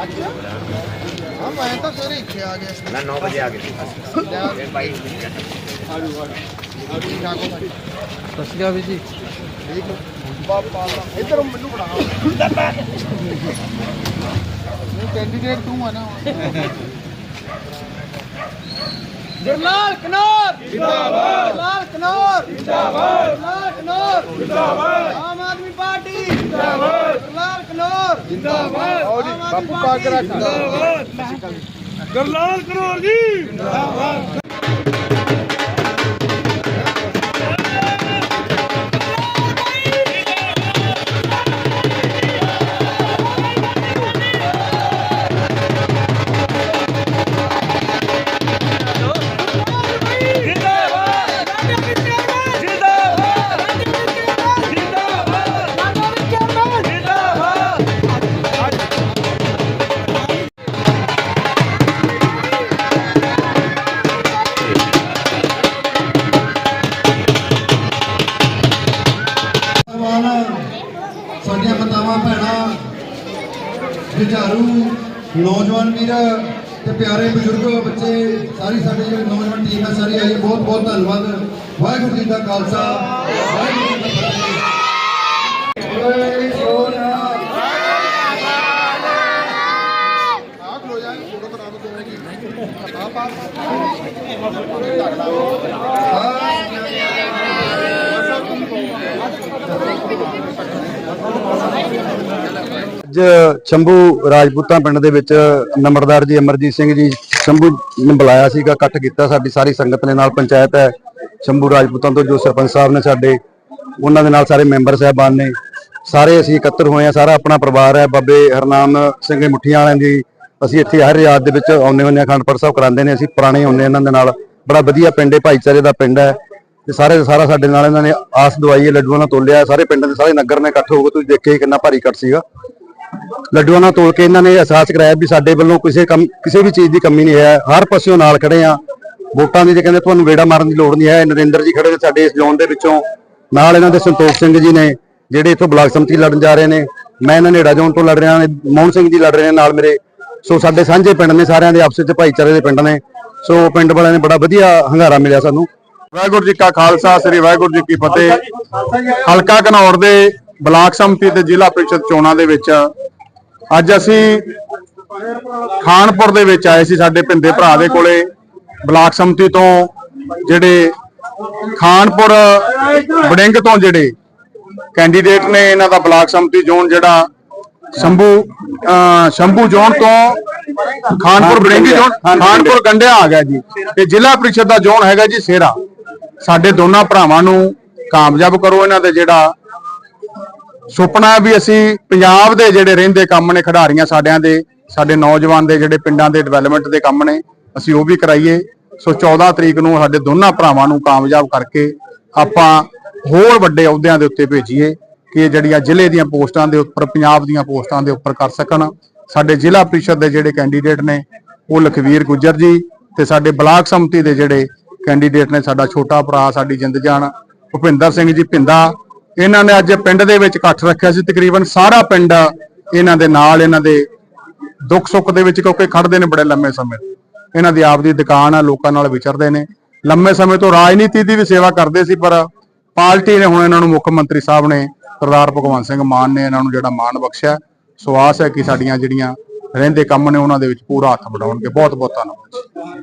ਹਾਂ ਮੈਂ ਤਾਂ ਸਵੇਰੇ ਇੱਥੇ ਆ ਗਿਆ ਨਾ 9 ਵਜੇ ਆ ਗਏ। ਫਿਰ ਬਾਈ। ਸਤਿ ਸ਼੍ਰੀ ਅਕਾਲ ਜੀ। ਠੀਕ ਬਾਪਾ ਇੱਧਰ ਮੈਨੂੰ ਬਣਾ। ਇਹ ਕੈਂਡੀਡੇਟ ਤੂੰ ਆ ਨਾ। ਜਰਨਾਲ ਕਨੌਰ। ਜਿੰਦਾਬਾਦ। ਜਰਨਾਲ ਕਨੌਰ। ਜਿੰਦਾਬਾਦ। ਜਰਨਾਲ ਕਨੌਰ ਜਿੰਦਾਬਾਦ। ਆਮ ਆਦਮੀ ਪਾਰਟੀ। ਜਿੰਦਾਬਾਦ। ਜਰਨਾਲ ਕਨੌਰ। ਜਿੰਦਾਬਾਦ। ਬਾਪੂ ਪਾਗਰਾ ਜਿੰਦਾਬਾਦ। ਗਰਲਾਲ ਕਰੋੜ ਜੀ। ਸਵਾਲ ਸਾਡੀਆਂ ਮਾਤਾਵਾਂ, ਭੈਣਾਂ ਵਿਚਾਰੂ ਨੌਜਵਾਨ ਵੀਰ ਤੇ ਪਿਆਰੇ ਬਜ਼ੁਰਗ ਬੱਚੇ, ਸਾਰੀ ਸਾਡੇ ਜਿਹੜੀ ਨੌਜਵਾਨ ਟੀਮ ਹੈ, ਸਾਰੀ ਆਈ ਬਹੁਤ ਬਹੁਤ ਧੰਨਵਾਦ। ਵਾਹਿਗੁਰੂ ਜੀ ਦਾ ਖਾਲਸਾ, ਵਾਹਿਗੁਰੂ ਜੀ ਕੀ ਫਤਿਹ। ਓਏ ਸੋਨਾ ਆਪ ਲੋ ਜਾ, ਫੋਟੋ ਕਰਾ ਦੋ ਦੋਵੇਂ ਦੀ ਆਪ ਆਪ ਅੱਜ ਸ਼ੰਭੂ ਰਾਜਪੂਤਾਂ ਪਿੰਡ ਦੇ ਵਿੱਚ ਨੰਬਰਦਾਰ ਜੀ ਅਮਰਜੀਤ ਸਿੰਘ ਜੀ ਸ਼ੰਭੂ ਨੇ ਬੁਲਾਇਆ ਸੀਗਾ, ਇਕੱਠ ਕੀਤਾ ਸਾਡੀ ਸਾਰੀ ਸੰਗਤ ਨੇ ਨਾਲ, ਪੰਚਾਇਤ ਹੈ, ਸ਼ੰਭੂ ਰਾਜਪੂਤਾਂ ਤੋਂ ਜੋ ਸਰਪੰਚ ਸਾਹਿਬ ਨੇ ਸਾਡੇ, ਉਹਨਾਂ ਦੇ ਨਾਲ ਸਾਰੇ ਮੈਂਬਰ ਸਾਹਿਬਾਨ ਨੇ, ਸਾਰੇ ਅਸੀਂ ਇਕੱਤਰ ਹੋਏ ਆ ਸਾਰਾ ਆਪਣਾ ਪਰਿਵਾਰ ਹੈ, ਬਾਬੇ ਹਰਨਾਮ ਸਿੰਘ ਮੁੱਠੀਆਂ ਵਾਲਿਆਂ ਦੀ, ਅਸੀਂ ਇੱਥੇ ਹਰ ਰਿਆਤ ਦੇ ਵਿੱਚ ਆਉਂਦੇ ਹੁੰਦੇ ਹਾਂ, ਅਖੰਡ ਪਾਠ ਸਾਹਿਬ ਕਰਾਉਂਦੇ ਨੇ, ਅਸੀਂ ਪੁਰਾਣੇ ਹੁੰਦੇ ਇਹਨਾਂ ਦੇ ਨਾਲ, ਬੜਾ ਵਧੀਆ ਪਿੰਡ ਹੈ, ਭਾਈਚਾਰੇ ਦਾ ਪਿੰਡ ਹੈ, ਤੇ ਸਾਰੇ ਸਾਰਾ ਸਾਡੇ ਨਾਲ ਇਹਨਾਂ ਨੇ ਆਸ ਦਵਾਈ ਹੈ, ਲੱਡੂਆਂ ਨਾਲ ਤੋਲਿਆ, ਸਾਰੇ ਪਿੰਡ ਦੇ ਸਾਰੇ ਨਗਰ ਨੇ ਇਕੱਠ ਹੋ ਕੇ ਤੁਸੀਂ ਦੇਖਿਆ ਕਿੰਨਾ ਭਾਰੀ ਇਕੱਠ ਸੀਗਾ। ਲੱਡੂਆਂ ਨਾਲ ਤੋਲ ਕੇ ਇਹਨਾਂ ਨੇ ਅਹਿਸਾਸ ਕਰਾਇਆ ਵੀ ਸਾਡੇ ਵੱਲੋਂ ਕਿਸੇ ਕੰਮ, ਕਿਸੇ ਵੀ ਚੀਜ਼ ਦੀ ਕਮੀ ਨਹੀਂ ਹੈ, ਹਰ ਪਾਸਿਓਂ ਨਾਲ ਖੜੇ ਆ ਵੋਟਾਂ ਦੀ ਜੇ ਕਹਿੰਦੇ ਤੁਹਾਨੂੰ ਵੇੜਾ ਮਾਰਨ ਦੀ ਲੋੜ ਨਹੀਂ ਹੈ, ਨਰਿੰਦਰ ਜੀ ਖੜੇ ਸਾਡੇ ਇਸ ਜ਼ੋਨ ਦੇ ਵਿੱਚੋਂ। ਨਾਲ ਇਹਨਾਂ ਦੇ ਸੰਤੋਖ ਸਿੰਘ ਜੀ ਨੇ, ਜਿਹੜੇ ਇੱਥੋਂ ਬਲਾਕ ਸੰਮਤੀ ਲੜਨ ਜਾ ਰਹੇ ਨੇ। ਮੈਂ ਇਹਨਾਂ ਨੇੜਾ ਜ਼ੋਨ ਤੋਂ ਲੜ ਰਿਹਾ ਹਾਂ ਮੋਹਨ ਸਿੰਘ ਜੀ ਲੜ ਰਹੇ ਨੇ ਨਾਲ ਮੇਰੇ। ਸੋ ਸਾਡੇ ਸਾਂਝੇ ਪਿੰਡ ਨੇ ਸਾਰਿਆਂ ਦੇ ਆਪਸ ਵਿੱਚ ਭਾਈਚਾਰੇ ਦੇ ਪਿੰਡ ਨੇ। ਸੋ ਪਿੰਡ ਵਾਲਿਆਂ ਨੇ ਬੜਾ ਵਧੀਆ ਹੰਗਾਰਾ ਮਿਲਿਆ ਸਾਨੂੰ। ਵਾਹਿਗੁਰੂ ਜੀ ਕਾ ਖਾਲਸਾ, ਸ੍ਰੀ ਵਾਹਿਗੁਰੂ ਜੀ ਕੀ ਫਤਿਹ। ਹਲਕਾ ਘਨੌਰ ਦੇ ਬਲਾਕ ਸੰਮਤੀ ਤੇ ਜ਼ਿਲ੍ਹਾ ਪ੍ਰੀਸ਼ਦ ਚੋਣਾਂ ਦੇ ਵਿੱਚ ਅੱਜ ਅਸੀਂ ਖਾਨਪੁਰ ਦੇ ਵਿੱਚ ਆਏ ਸੀ ਸਾਡੇ ਭਿੰਦੇ ਭਰਾ ਦੇ ਕੋਲੇ ਬਲਾਕ ਸੰਮਤੀ ਤੋਂ ਜਿਹੜੇ ਖਾਨਪੁਰ ਬੜਿੰਗ ਤੋਂ ਜਿਹੜੇ ਕੈਂਡੀਡੇਟ ਨੇ ਇਹਨਾਂ ਦਾ ਬਲਾਕ ਸੰਮਤੀ ਜ਼ੋਨ ਜਿਹੜਾ ਸ਼ੰਭੂ ਸ਼ੰਭੂ ਜ਼ੋਨ ਤੋਂ ਖਾਨਪੁਰ ਬੜਿੰਗ ਜ਼ੋਨ ਖਾਨਪੁਰ ਗੰਡਿਆ ਆ ਗਿਆ ਜੀ। ਤੇ ਜ਼ਿਲ੍ਹਾ ਪ੍ਰੀਸ਼ਦ ਦਾ ਜ਼ੋਨ ਹੈਗਾ ਜੀ ਸੇਰਾ ਸਾਡੇ ਦੋਨਾਂ ਭਰਾਵਾਂ ਨੂੰ ਕਾਮਯਾਬ ਕਰੋ ਇਹਨਾਂ ਦੇ ਜਿਹੜਾ ਸੁਪਨਾ ਵੀ ਅਸੀਂ ਪੰਜਾਬ ਦੇ ਜਿਹੜੇ ਰਹਿੰਦੇ ਕੰਮ ਨੇ, ਖਿਡਾਰੀਆਂ ਸਾਡਿਆਂ ਦੇ, ਸਾਡੇ ਨੌਜਵਾਨ ਦੇ ਜਿਹੜੇ ਪਿੰਡਾਂ ਦੇ ਡਿਵੈਲਪਮੈਂਟ ਦੇ ਕੰਮ ਨੇ, ਅਸੀਂ ਉਹ ਵੀ ਕਰਾਈਏ। ਸੋ 14 ਤਰੀਕ ਨੂੰ ਸਾਡੇ ਦੋਨਾਂ ਭਰਾਵਾਂ ਨੂੰ ਕਾਮਯਾਬ ਕਰਕੇ ਆਪਾਂ ਹੋਰ ਵੱਡੇ ਅਹੁਦਿਆਂ ਦੇ ਉੱਤੇ ਭੇਜੀਏ ਕਿ ਜਿਹੜੀਆਂ ਜ਼ਿਲ੍ਹੇ ਦੀਆਂ ਪੋਸਟਾਂ ਦੇ ਉੱਪਰ, ਪੰਜਾਬ ਦੀਆਂ ਪੋਸਟਾਂ ਦੇ ਉੱਪਰ ਕਰ ਸਕਣ। ਸਾਡੇ ਜ਼ਿਲ੍ਹਾ ਪ੍ਰੀਸ਼ਦ ਦੇ ਜਿਹੜੇ ਕੈਂਡੀਡੇਟ ਨੇ, ਉਹ ਲਖਵੀਰ ਗੁੱਜਰ ਜੀ ਤੇ ਸਾਡੇ ਬਲਾਕ ਸੰਮਤੀ ਦੇ ਜਿਹੜੇ ਕੈਂਡੀਡੇਟ ਨੇ, ਸਾਡਾ ਛੋਟਾ ਭਰਾ, ਸਾਡੀ ਜਿੰਦ ਜਾਨ, ਭੁਪਿੰਦਰ ਸਿੰਘ ਜੀ ਭਿੰਦਾ ਇਹਨਾਂ ਨੇ ਅੱਜ ਪਿੰਡ ਦੇ ਵਿੱਚ ਇਕੱਠ ਰੱਖਿਆ ਸੀ। ਤਕਰੀਬਨ ਸਾਰਾ ਪਿੰਡ ਇਹਨਾਂ ਦੇ ਨਾਲ ਇਹਨਾਂ ਦੇ ਦੁੱਖ ਸੁੱਖ ਦੇ ਵਿੱਚ ਕਿਉਂਕਿ ਖੜਦੇ ਨੇ ਬੜੇ ਲੰਮੇ ਸਮੇਂ ਇਹਨਾਂ ਦੀ ਆਪਦੀ ਦੁਕਾਨ ਆ, ਲੋਕਾਂ ਨਾਲ ਵਿਚਰਦੇ ਨੇ। ਲੰਮੇ ਸਮੇਂ ਤੋਂ ਰਾਜਨੀਤੀ ਦੀ ਵੀ ਸੇਵਾ ਕਰਦੇ ਸੀ, ਪਰ ਪਾਰਟੀ ਨੇ ਹੁਣ ਇਹਨਾਂ ਨੂੰ ਮੁੱਖ ਮੰਤਰੀ ਸਾਹਿਬ ਨੇ ਸਰਦਾਰ ਭਗਵੰਤ ਸਿੰਘ ਮਾਨ ਨੇ ਇਹਨਾਂ ਨੂੰ ਜਿਹੜਾ ਮਾਣ ਬਖਸ਼ਿਆ। ਸੋ ਆਸ ਹੈ ਕਿ ਸਾਡੀਆਂ ਜਿਹੜੀਆਂ ਰਹਿੰਦੇ ਕੰਮ ਨੇ, ਉਹਨਾਂ ਦੇ ਵਿੱਚ ਪੂਰਾ ਹੱਥ ਵਡਾਉਣਗੇ। ਬਹੁਤ ਬਹੁਤ ਧੰਨਵਾਦ ਜੀ।